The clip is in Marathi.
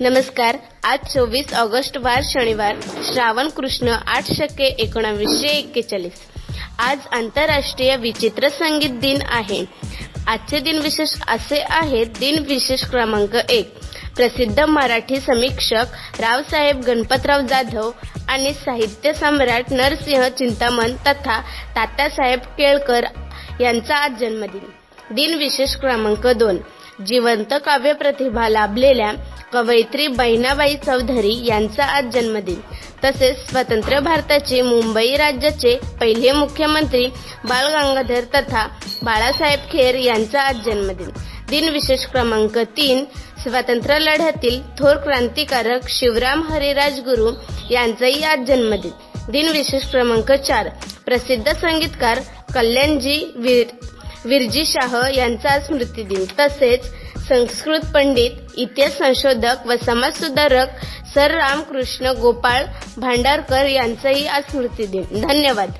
नमस्कार. आज चोवीस ऑगस्ट वार शनिवार. श्रावण कृष्ण आठ शके एकोणावीसशे एक्केचाळीस. आज आंतरराष्ट्रीय विचित्र संगीत दिन आहे. आजचे दिन विशेष असे आहे दिन विशेष क्रमांक एक. प्रसिद्ध मराठी समीक्षक रावसाहेब गणपतराव जाधव आणि साहित्य सम्राट नरसिंह चिंतामण तथा तात्यासाहेब केळकर यांचा आज जन्मदिन. दिन विशेष क्रमांक दोन. जिवंत काव्य प्रतिभा लाभलेल्या कवयित्री बहिणाबाई चौधरी यांचा आज जन्मदिन. तसेच स्वतंत्र भारताचे मुंबई राज्याचे पहिले मुख्यमंत्री बाल गंगाधर तथा बाळासाहेब खेर यांचा आज जन्मदिन. दिन विशेष क्रमांक तीन स्वातंत्र्य लढ्यातील थोर क्रांतिकारक शिवराम हरिराज गुरु यांचाही आज जन्मदिन. दिन विशेष क्रमांक चार प्रसिद्ध संगीतकार कल्याणजी वीर विरजी शाह यांचा स्मृतिदिन. तसेच संस्कृत पंडित इतिहास संशोधक व समाजसुधारक सर रामकृष्ण गोपाळ भांडारकर यांचाही आज स्मृतिदिन. धन्यवाद.